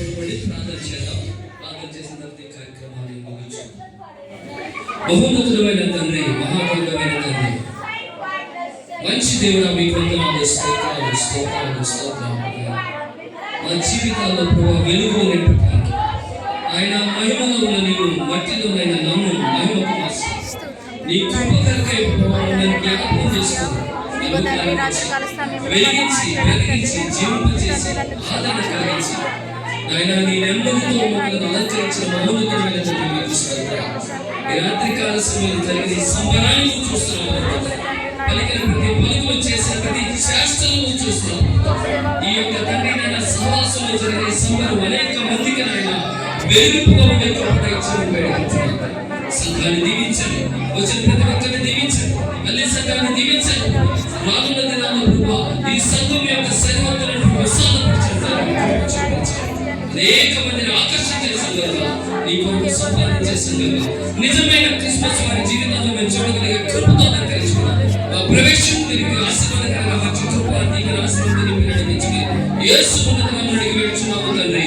సిద్ధపడి ప్రార్థన చేద్దాం. ప్రార్థన చేసిన తర్వాత కార్యక్రమాన్ని ముగించు. బహుమతులమైన తండ్రి మహాగౌరవమైన తండ్రి. మంచి దేవుడు మీకు వందనాలు స్తోత్రాలు స్తోత్రాలు స్తోత్రాలు మా జీవితాల్లో ప్రభావ వెలుగు నింపడానికి ఆయన మహిమలో నీవు మట్టిలోనైనా నన్ను మహిమకు నీ కృపకరకై ప్రభావం నేను జ్ఞాపకం చేసుకున్నాను వెలిగించి వెలిగించి జీవింపజేసి ఆదరణ ఆయన నీ నెమ్మదితో మమ్మల్ని అలంకరించిన మహోన్నతమైన మీకు స్తోత్రాలు. ఈ రాత్రి కాల సమయంలో జరిగిన ఈ సంబరాన్ని నువ్వు పలికిన ప్రతి పలుకులు చేసిన ప్రతి శాస్త్రం నువ్వు ఈ యొక్క తండ్రి నాయన సహవాసంలో జరిగిన సంబరం అనేక మందికి నాయన ఉండే కృపణ ఇచ్చిన సంఘాన్ని దీవించండి వచ్చిన ప్రతి ఒక్కరిని దీవించండి అనేక మందిని ఆకర్షించిన సంఘంగా నీ కొరకు సంపాదించే సంఘంగా నిజమైన క్రిస్మస్ వారి జీవితంలో మేము చూడగలిగే కృపతో అలంకరించుకున్నాం. మా ప్రవేశం తిరిగి ఆశీర్వాదకరంగా మంచి కృప నీకు ఆశీర్వాదాన్ని మీరు నడిపించుకుని యేసు ఉన్నతంగా మనకి వేడుచున్నాము తండ్రి.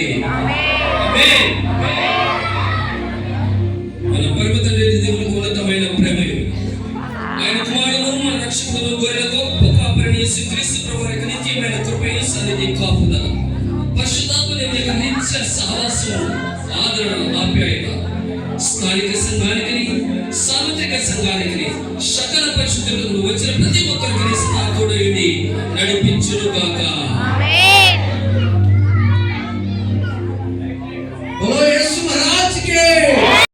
ఆమేన్. మన పర్వత దేవుని ఉన్నతమైన ప్రేమ ఆయన కుమారుడు మన రక్షకుడు గొర్రెల గొప్ప కాపరిని యేసుక్రీస్తు ప్రభు యొక్క నిత్యమైన కృపయు సన్నిధి కాపుదా పశు యొక్క నిత్య సహవాసం ఆదరణ ఆప్యాయత. స్థానిక సంఘానికి సార్వత్రిక సంఘానికి సకల పరిశుద్ధులకు వచ్చిన ప్రతి ఒక్కరికి సహాయకుడు నడిపించును